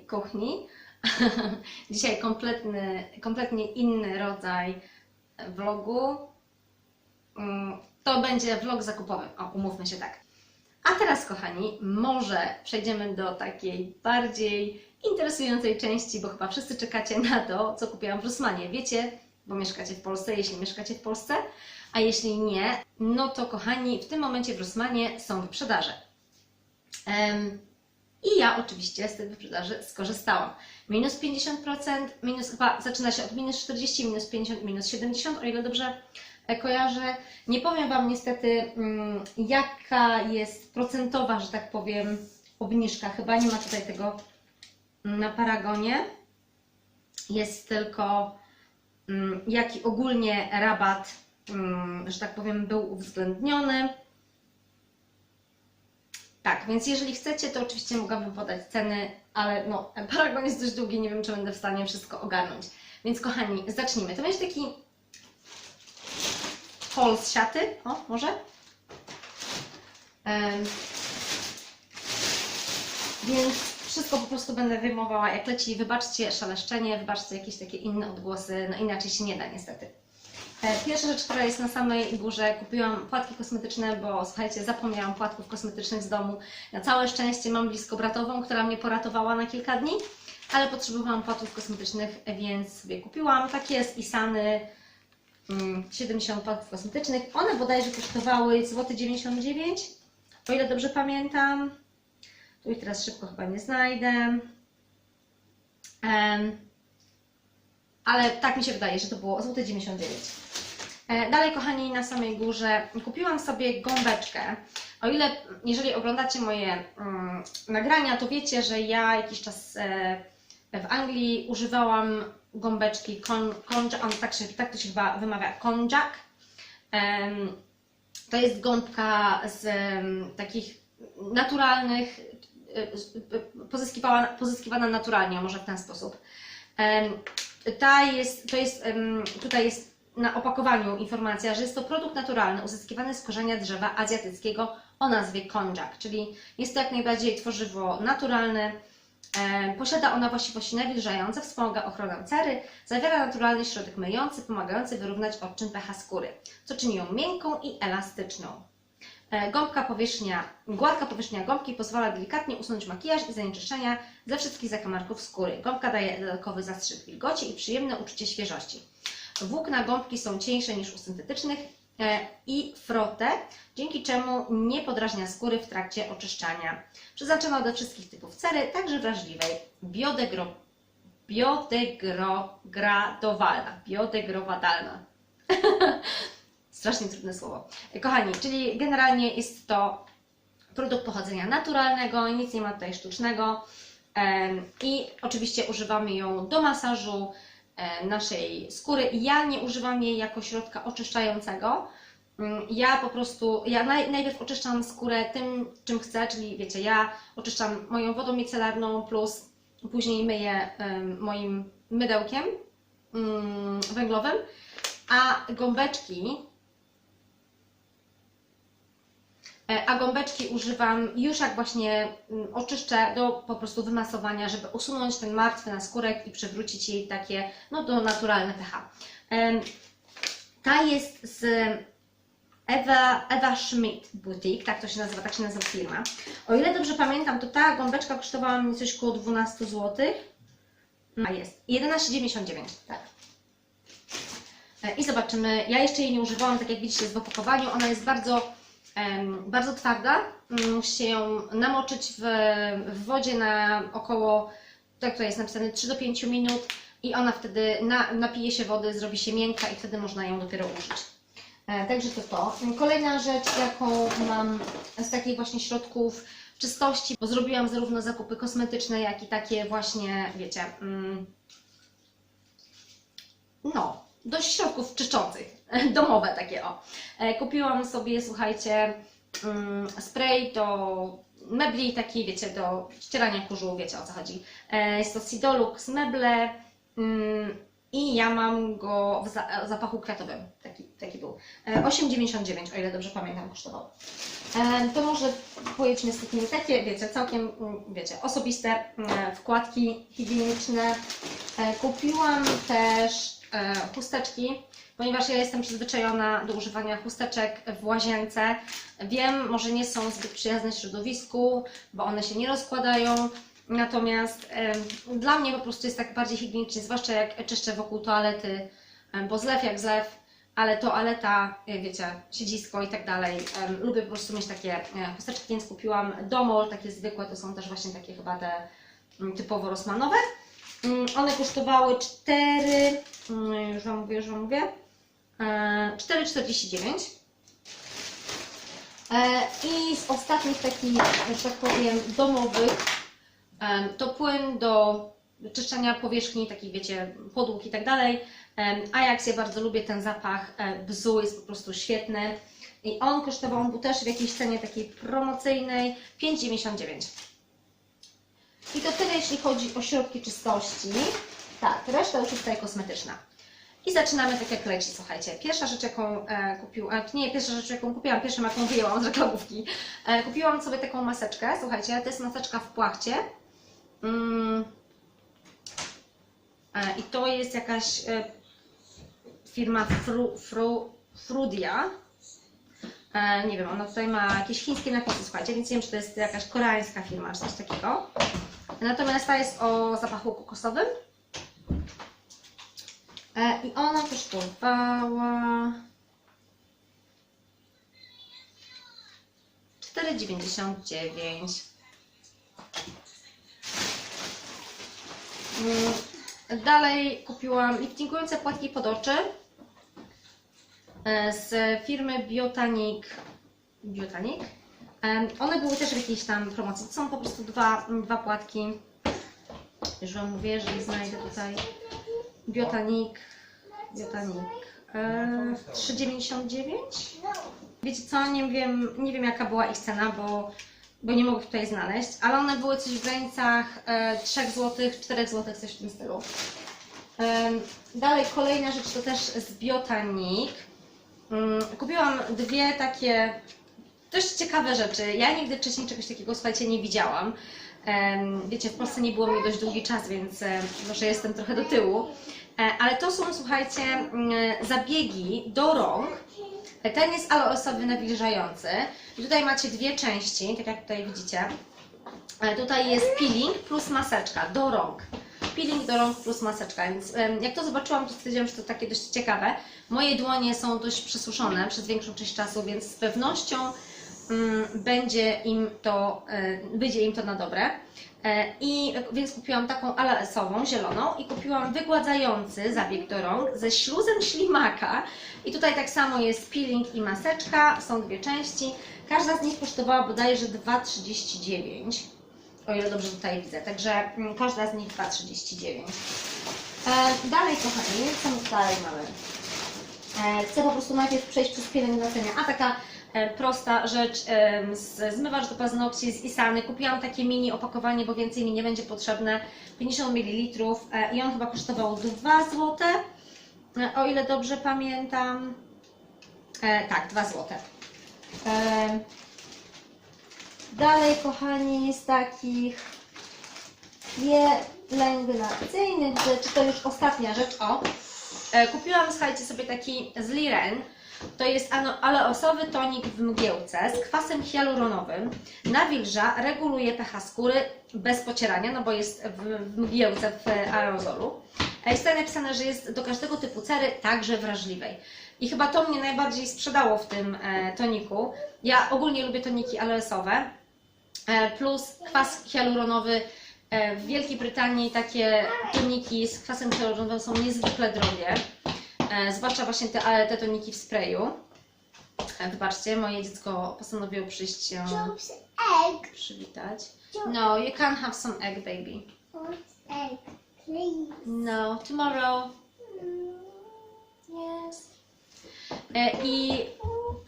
kuchni. Dzisiaj kompletny, kompletnie inny rodzaj vlogu. Mm, To będzie vlog zakupowy. O, umówmy się tak. A teraz, kochani, może przejdziemy do takiej bardziej interesującej części, bo chyba wszyscy czekacie na to, co kupiłam w Rossmanie. Wiecie, bo mieszkacie w Polsce, jeśli mieszkacie w Polsce, a jeśli nie, no to kochani, w tym momencie w Rossmanie są wyprzedaże. I ja oczywiście z tych wyprzedaży skorzystałam. Minus 50%, minus chyba zaczyna się od minus 40, minus 50, minus 70, o ile dobrze e, kojarzę. Nie powiem Wam niestety, mm, jaka jest procentowa, że tak powiem, obniżka. Chyba nie ma tutaj tego na paragonie. Jest tylko mm, jaki ogólnie rabat, mm, że tak powiem, był uwzględniony. Tak, więc jeżeli chcecie, to oczywiście mogłabym podać ceny, ale no, paragon jest dość długi, nie wiem, czy będę w stanie wszystko ogarnąć. Więc kochani, zacznijmy. To będzie taki haul z siaty, o, może? Em, więc wszystko po prostu będę wyjmowała jak leci. Wybaczcie szaleszczenie, wybaczcie jakieś takie inne odgłosy, no inaczej się nie da niestety. E, Pierwsza rzecz, która jest na samej górze, kupiłam płatki kosmetyczne, bo słuchajcie, zapomniałam płatków kosmetycznych z domu. Na całe szczęście mam blisko bratową, która mnie poratowała na kilka dni, ale potrzebowałam płatków kosmetycznych, więc sobie kupiłam. Takie z Isany, mm, 70 płatków kosmetycznych. One bodajże kosztowały złoty 99, o ile dobrze pamiętam. Tu ich teraz szybko chyba nie znajdę. Em, ale tak mi się wydaje, że to było złote 99. E, Dalej, kochani, na samej górze kupiłam sobie gąbeczkę. O ile, jeżeli oglądacie moje mm, nagrania, to wiecie, że ja jakiś czas e, w Anglii używałam gąbeczki kon, konja, on tak, się, tak to się chyba wymawia, konjac. Em, to jest gąbka z takich naturalnych, e, e, pozyskiwana, pozyskiwana naturalnie, może w ten sposób. Ta jest, to jest, tutaj jest na opakowaniu informacja, że jest to produkt naturalny uzyskiwany z korzenia drzewa azjatyckiego o nazwie konjac, czyli jest to jak najbardziej tworzywo naturalne. E, posiada ona właściwości nawilżające, wspomaga ochronę cery, zawiera naturalny środek myjący, pomagający wyrównać odczyn pH skóry, co czyni ją miękką i elastyczną. E, Gąbka powierzchnia, gładka powierzchnia gąbki pozwala delikatnie usunąć makijaż i zanieczyszczenia ze wszystkich zakamarków skóry. Gąbka daje dodatkowy zastrzyk wilgoci i przyjemne uczucie świeżości. Włókna gąbki są cieńsze niż u syntetycznych e, i frotę, dzięki czemu nie podrażnia skóry w trakcie oczyszczania. Przeznaczona do wszystkich typów cery, także wrażliwej, biodegro, biodegradowalna, biodegrowadalna. Strasznie trudne słowo. Kochani, czyli generalnie jest to produkt pochodzenia naturalnego, nic nie ma tutaj sztucznego. I oczywiście używamy ją do masażu naszej skóry. Ja nie używam jej jako środka oczyszczającego. Mm, Ja po prostu, ja naj, najpierw oczyszczam skórę tym, czym chcę, czyli wiecie, ja oczyszczam moją wodą micelarną plus później myję moim mydełkiem mm, węglowym, a gąbeczki E, A gąbeczki używam już jak właśnie mm, oczyszczę do po prostu wymasowania, żeby usunąć ten martwy naskórek i przywrócić jej takie no to naturalne pH. Ta jest z Ewa, Ewa Schmidt Boutique, tak to się nazywa, tak się nazywa firma. O ile dobrze pamiętam, to ta gąbeczka kosztowała mi coś około 12 zł. A jest 11,99, tak. E, I zobaczymy. Ja jeszcze jej nie używałam, tak jak widzicie, jest w opakowaniu. Ona jest bardzo, bardzo twarda. Mm, Musicie ją namoczyć w, w wodzie na około, tak tutaj jest napisane, 3 do 5 minut i ona wtedy na, napije się wody, zrobi się miękka i wtedy można ją dopiero użyć. E, Także to to. Kolejna rzecz, jaką mam z takich właśnie środków czystości, bo zrobiłam zarówno zakupy kosmetyczne, jak i takie właśnie, wiecie, mm, no, do środków czyszczących, domowe takie o. E, Kupiłam sobie, słuchajcie, mm, spray do mebli, taki wiecie, do ścierania kurzu, wiecie o co chodzi. E, Jest to Sidolux meble mm, i ja mam go w za- zapachu kwiatowym, taki taki był. E, 8,99, o ile dobrze pamiętam, kosztował. E, To może pojedźmy z takimi, takie, wiecie, całkiem, mm, wiecie, osobiste wkładki higieniczne. E, Kupiłam też e, chusteczki, ponieważ ja jestem przyzwyczajona do używania chusteczek w łazience. Wiem, może nie są zbyt przyjazne środowisku, bo one się nie rozkładają. Natomiast dla mnie po prostu jest tak bardziej higienicznie, zwłaszcza jak czyszczę wokół toalety, bo zlew jak zlew, ale toaleta, e, wiecie, siedzisko i tak dalej. Lubię po prostu mieć takie e, chusteczki, więc kupiłam Domol, takie zwykłe, to są też właśnie takie chyba te mm, typowo rosmanowe. Mm, One kosztowały 4, mm, już Wam mówię, już Wam mówię, 4,49. E, I z ostatnich takich, że tak powiem, domowych, em, to płyn do czyszczenia powierzchni, takich wiecie, podłóg i tak dalej. Em, Ajax, ja bardzo lubię ten zapach e, bzu, jest po prostu świetny. I on kosztował, był też w jakiejś cenie takiej promocyjnej 5,99. I to tyle, jeśli chodzi o środki czystości. Tak, reszta już jest tutaj kosmetyczna. I zaczynamy tak jak leci, słuchajcie. Pierwsza rzecz, jaką e, kupiłam, nie, pierwsza rzecz, jaką kupiłam, pierwszą, jaką wyjęłam z reklamówki. E, kupiłam sobie taką maseczkę, słuchajcie, to jest maseczka w płachcie. Mm. E, I to jest jakaś e, firma Fru, Fru, Frudia. E, nie wiem, ona tutaj ma jakieś chińskie napisy, słuchajcie, więc nie wiem, czy to jest jakaś koreańska firma, czy coś takiego. Natomiast ta jest o zapachu kokosowym. E, I ona kosztowała 4,99. Mm, Dalej kupiłam liftingujące płatki pod oczy e, z firmy Biotanic. Biotanic. Em, One były też w jakiejś tam promocji. To są po prostu dwa, dwa płatki. Już Wam mówię, jeżeli znajdę tutaj Biotanic. Biotanic. E, 3,99. Wiecie co, nie wiem, nie wiem jaka była ich cena, bo, bo nie mogę tutaj znaleźć, ale one były coś w granicach e, 3 zł, 4 zł, coś w tym stylu. Em, Dalej kolejna rzecz to też z Biotanic. Mm, Kupiłam dwie takie dość ciekawe rzeczy. Ja nigdy wcześniej czegoś takiego, słuchajcie, nie widziałam. Em, Wiecie, w Polsce nie było mi dość długi czas, więc e, może jestem trochę do tyłu. E, Ale to są, słuchajcie, mm, zabiegi do rąk. Ten jest aloesowy nawilżający. I tutaj macie dwie części, tak jak tutaj widzicie. E, Tutaj jest peeling plus maseczka do rąk. Peeling do rąk plus maseczka, więc jak to zobaczyłam, to stwierdziłam, że to takie dość ciekawe. Moje dłonie są dość przesuszone przez większą część czasu, więc z pewnością mm, będzie im to, e, wyjdzie im to na dobre. E, I więc kupiłam taką aloesową, zieloną i kupiłam wygładzający zabieg do rąk ze śluzem ślimaka. I tutaj tak samo jest peeling i maseczka, są dwie części. Każda z nich kosztowała bodajże 2,39 o ile dobrze tutaj widzę, także mm, każda z nich 2,39. E, dalej kochani, co my dalej mamy? E, chcę po prostu najpierw przejść przez pielęgnowanie, a taka prosta rzecz, e, zmywacz do paznokci z Isany, kupiłam takie mini opakowanie, bo więcej mi nie będzie potrzebne, 50 ml e, i on chyba kosztował 2 zł, e, o ile dobrze pamiętam, e, tak, 2 zł. E, Dalej, kochani, z takich pielęgnacyjnych rzeczy, to już ostatnia rzecz, o. E, Kupiłam, słuchajcie, sobie taki z Liren. To jest aloesowy tonik w mgiełce z kwasem hialuronowym. Nawilża, reguluje pH skóry bez pocierania, no bo jest w, mgiełce, w aerozolu. E, Jest tutaj napisane, że jest do każdego typu cery, także wrażliwej. I chyba to mnie najbardziej sprzedało w tym e, toniku. Ja ogólnie lubię toniki aloesowe, e, plus kwas hialuronowy. W Wielkiej Brytanii takie toniki z kwasem hialuronowym są niezwykle drogie, zwłaszcza właśnie te, te toniki w sprayu. E, Wybaczcie, moje dziecko postanowiło przyjść się Job's egg. przywitać. No, you can have some egg, baby. What's egg, please? No, tomorrow. Yes. E, I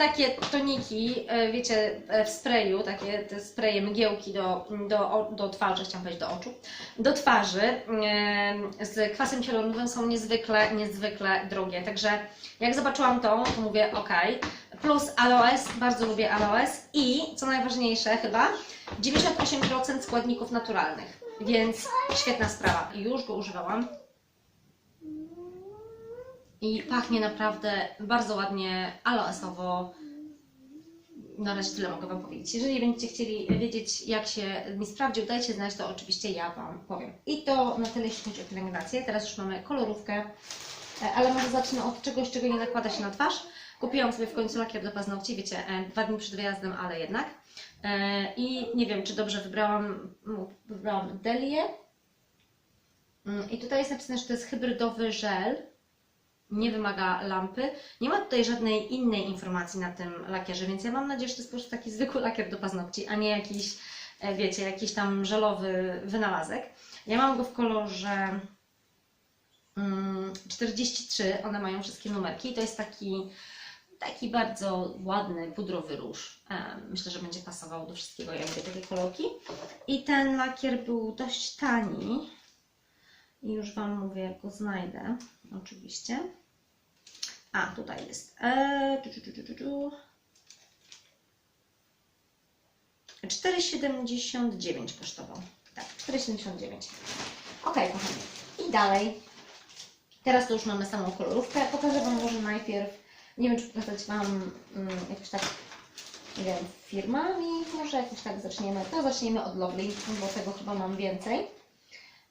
takie toniki, e, wiecie, e, w sprayu, takie te spraye, mgiełki do, do, do twarzy, chciałam powiedzieć do oczu, do twarzy e, z kwasem hialuronowym są niezwykle, niezwykle drogie. Także jak zobaczyłam to, to mówię ok. Plus aloes, bardzo lubię aloes i co najważniejsze chyba, 98% składników naturalnych, więc świetna sprawa. Już go używałam i pachnie naprawdę bardzo ładnie aloesowo. Na razie tyle mogę Wam powiedzieć. Jeżeli będziecie chcieli wiedzieć, jak się mi sprawdził, dajcie znać, to oczywiście ja Wam powiem. I to na tyle, jeśli chodzi o pielęgnację. Teraz już mamy kolorówkę, e, ale może zacznę od czegoś, czego nie nakłada się na twarz. Kupiłam sobie w końcu lakier do paznokci, wiecie, e, dwa dni przed wyjazdem, ale jednak. E, I nie wiem, czy dobrze wybrałam, no, wybrałam Delię. Mm, I tutaj jest napisane, że to jest hybrydowy żel nie wymaga lampy. Nie ma tutaj żadnej innej informacji na tym lakierze, więc ja mam nadzieję, że to jest po prostu taki zwykły lakier do paznokci, a nie jakiś, e, wiecie, jakiś tam żelowy wynalazek. Ja mam go w kolorze mm, 43, one mają wszystkie numerki. To jest taki, taki bardzo ładny, pudrowy róż. E, Myślę, że będzie pasował do wszystkiego, ja lubię takie kolorki. I ten lakier był dość tani. I już Wam mówię, jak go znajdę, oczywiście. A, tutaj jest. Eee, tu, tu, tu, tu, tu, tu. 4,79 kosztował. Tak, 4,79. Ok, kochani. I dalej. Teraz to już mamy samą kolorówkę. Pokażę Wam może najpierw, nie wiem czy pokazać Wam jakoś tak, nie wiem, firmami, może jakoś tak zaczniemy. To zaczniemy od Lovely, bo tego chyba mam więcej.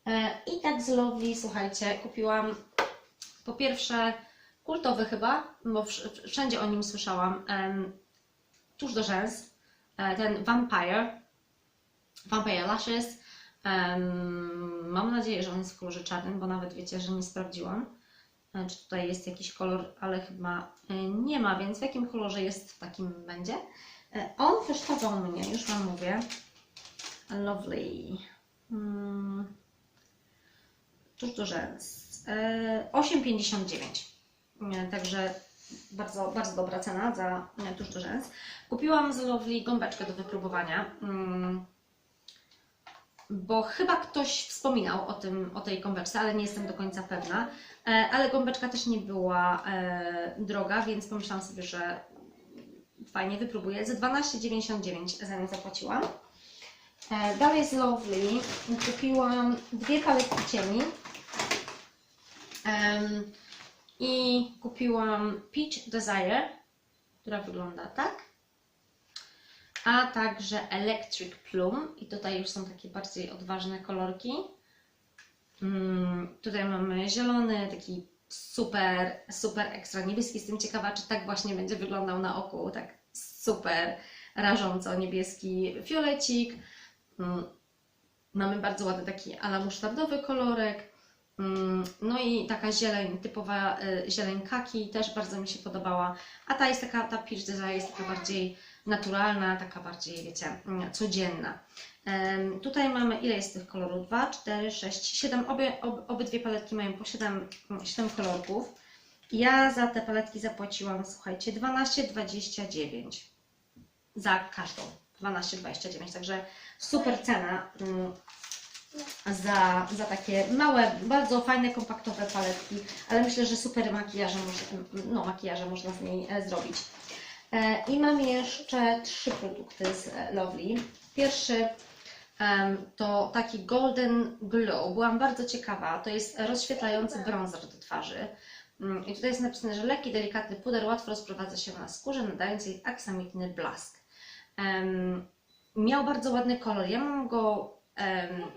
E, I tak z Lovely, słuchajcie, kupiłam po pierwsze kultowy chyba, bo wsz- wszędzie o nim słyszałam, tuż do rzęs, e, ten Vampire, Vampire Lashes. Mam nadzieję, że on jest w kolorze czarnym, bo nawet wiecie, że nie sprawdziłam, e, czy tutaj jest jakiś kolor, ale chyba nie ma, więc w jakim kolorze jest, w takim będzie. On kosztował mnie, już Wam mówię, Lovely. Mm, rzęs. E, 8,59. E, Także bardzo, bardzo dobra cena za e, do rzęs. Kupiłam z Lovely gąbeczkę do wypróbowania. mm, Bo chyba ktoś wspominał o, tym, o tej gąbeczce, ale nie jestem do końca pewna. E, Ale gąbeczka też nie była e, droga, więc pomyślałam sobie, że fajnie wypróbuję. Za 12,99 za nią zapłaciłam. Dalej z Lovely kupiłam dwie paletki cieni. I kupiłam Peach Desire, która wygląda tak. A także Electric Plum. I tutaj już są takie bardziej odważne kolorki. Mm, tutaj mamy zielony, taki super, super ekstra niebieski. Jestem ciekawa, czy tak właśnie będzie wyglądał na oku. Tak super rażąco niebieski fiolecik. Mm, Mamy bardzo ładny taki ala musztardowy kolorek. Mm, No i taka zieleń, typowa y, zieleń kaki, też bardzo mi się podobała. A ta jest taka, ta Peach Desire jest taka bardziej naturalna, taka bardziej, wiecie, mm, codzienna. Tutaj mamy, ile jest tych kolorów? 2, 4, 6, 7. Obie, ob, obydwie paletki mają po 7, 7 kolorków. Ja za te paletki zapłaciłam, słuchajcie, 12,29 za każdą. 12,29, także super cena mm, za, za takie małe, bardzo fajne, kompaktowe paletki, ale myślę, że super makijaże, no, makijaże można z niej e, zrobić. E, I mam jeszcze trzy produkty z e, Lovely. Pierwszy to taki Golden Glow. Byłam bardzo ciekawa. To jest rozświetlający bronzer do twarzy. Mm, I tutaj jest napisane, że lekki, delikatny puder łatwo rozprowadza się na skórze, nadając jej aksamitny blask. Miał bardzo ładny kolor. Ja mam go,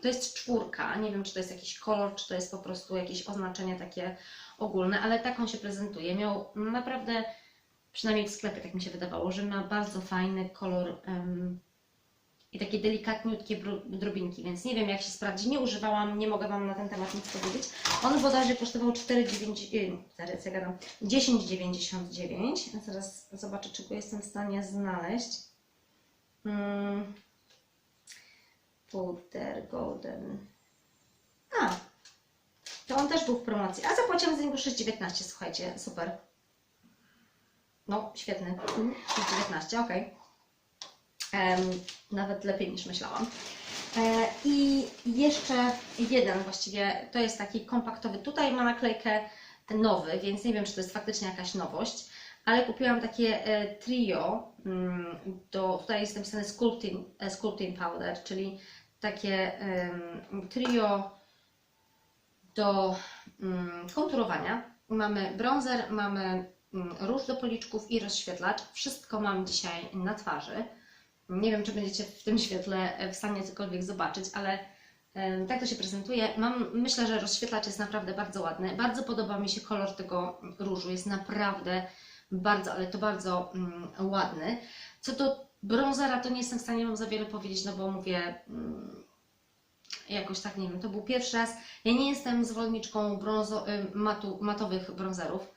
to jest czwórka. Nie wiem, czy to jest jakiś kolor, czy to jest po prostu jakieś oznaczenie takie ogólne, ale tak on się prezentuje. Miał naprawdę, przynajmniej w sklepie tak mi się wydawało, że ma bardzo fajny kolor i takie delikatniutkie drobinki, więc nie wiem jak się sprawdzi. Nie używałam, nie mogę Wam na ten temat nic powiedzieć. On bodajże kosztował 4,9, y, zaraz 10,99. Zobaczę, czego jestem w stanie znaleźć. Mm. Puder Golden. A, to on też był w promocji. A zapłaciłam za niego 6,19, słuchajcie, super. No, świetny. 19, ok. Nawet lepiej niż myślałam. E, I jeszcze jeden właściwie, to jest taki kompaktowy. Tutaj ma naklejkę nowy, więc nie wiem, czy to jest faktycznie jakaś nowość, ale kupiłam takie e, trio, mm, do, tutaj jest napisane sculpting, e, sculpting powder, czyli takie trio do mm, konturowania. Mamy bronzer, mamy mm, róż do policzków i rozświetlacz. Wszystko mam dzisiaj na twarzy. Nie wiem, czy będziecie w tym świetle e, w stanie cokolwiek zobaczyć, ale tak to się prezentuje. Mam, myślę, że rozświetlacz jest naprawdę bardzo ładny. Bardzo podoba mi się kolor tego różu. Jest naprawdę bardzo, ale to bardzo mm, ładny. Co do bronzera, to nie jestem w stanie Wam za wiele powiedzieć, no bo mówię, mm, jakoś tak nie wiem, to był pierwszy raz. Ja nie jestem zwolenniczką brązo, y, matu, matowych bronzerów,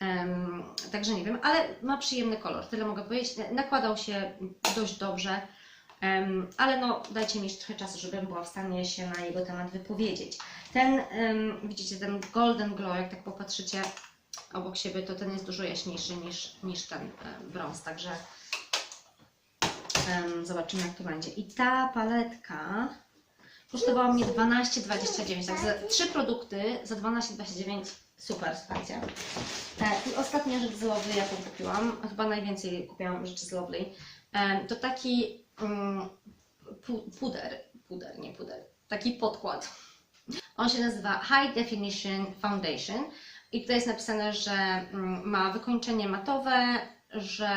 em, także nie wiem, ale ma przyjemny kolor, tyle mogę powiedzieć. Nakładał się dość dobrze, ale no dajcie mi jeszcze trochę czasu, żebym była w stanie się na jego temat wypowiedzieć. Ten, widzicie, ten Golden Glow, jak tak popatrzycie obok siebie, to ten jest dużo jaśniejszy niż, niż ten e, brąz, także zobaczymy jak to będzie. I ta paletka kosztowała mnie 12,29, tak, za trzy produkty za 12,29, super, słuchajcie. E, I ostatnia rzecz z Lovely, jaką kupiłam, chyba najwięcej kupiłam rzeczy z Lovely, to taki mm, pu- puder, puder, nie puder, taki podkład. On się nazywa High Definition Foundation. I tutaj jest napisane, że mm, ma wykończenie matowe, że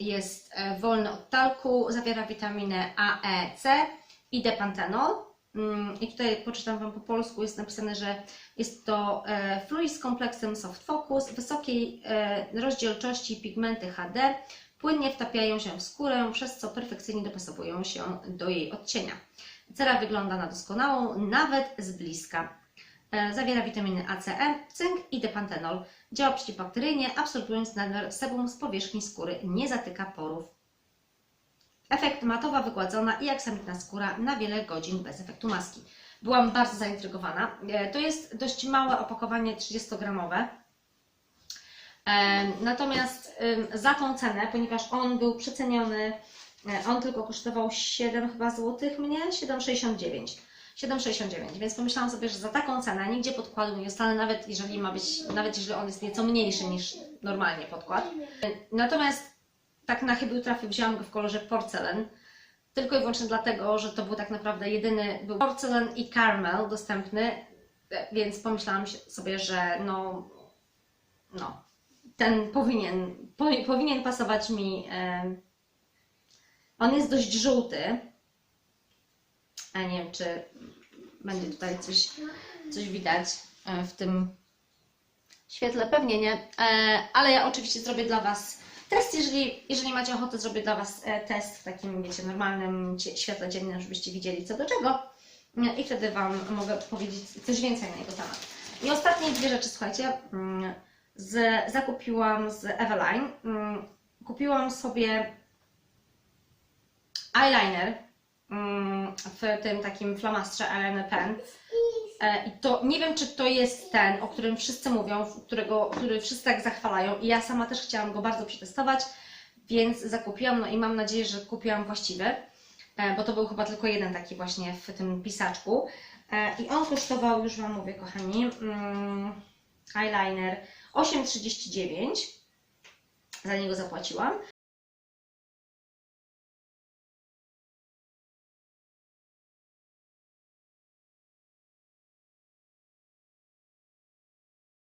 jest e, wolny od talku, zawiera witaminę A, E, C i depantenol. Mm, I tutaj poczytam Wam po polsku, jest napisane, że jest to e, fluid z kompleksem soft focus, wysokiej e, rozdzielczości pigmenty HD, płynnie wtapiają się w skórę, przez co perfekcyjnie dopasowują się do jej odcienia. Cera wygląda na doskonałą, nawet z bliska. E, Zawiera witaminy A, C, cynk i depantenol. Działa przeciwbakteryjnie, absorbując nadmiar sebum z powierzchni skóry, nie zatyka porów. Efekt matowa, wygładzona i aksamitna skóra na wiele godzin bez efektu maski. Byłam bardzo zaintrygowana. E, To jest dość małe opakowanie 30-gramowe. E, Natomiast za tą cenę, ponieważ on był przeceniony, e, on tylko kosztował 7 chyba złotych mnie, 7,69. 7,69, więc pomyślałam sobie, że za taką cenę nigdzie podkładu nie dostanę, nawet jeżeli ma być, nawet jeżeli on jest nieco mniejszy niż normalnie podkład. Natomiast tak na chybił trafił, wzięłam go w kolorze porcelen. Tylko i wyłącznie dlatego, że to był tak naprawdę jedyny, był porcelen i caramel dostępny, więc pomyślałam sobie, że no, no, ten powinien, powi- powinien pasować mi. On jest dość żółty, a nie wiem, czy będzie tutaj coś, coś widać e, w tym świetle, pewnie nie, e, ale ja oczywiście zrobię dla Was test, jeżeli, jeżeli macie ochotę, zrobię dla Was e, test w takim, wiecie, normalnym świetle dziennym, żebyście widzieli co do czego. E, i wtedy Wam mogę powiedzieć coś więcej na jego temat. I ostatnie dwie rzeczy, słuchajcie, mm, z, zakupiłam z Eveline, mm, kupiłam sobie eyeliner w tym takim flamastrze eyeliner pen. E, I to nie wiem, czy to jest ten, o którym wszyscy mówią, którego, który wszyscy tak zachwalają. I ja sama też chciałam go bardzo przetestować, więc zakupiłam. No i mam nadzieję, że kupiłam właściwy, e, bo to był chyba tylko jeden taki właśnie w tym pisaczku. E, I on kosztował, już Wam mówię, kochani, mm, eyeliner 8,39. Za niego zapłaciłam.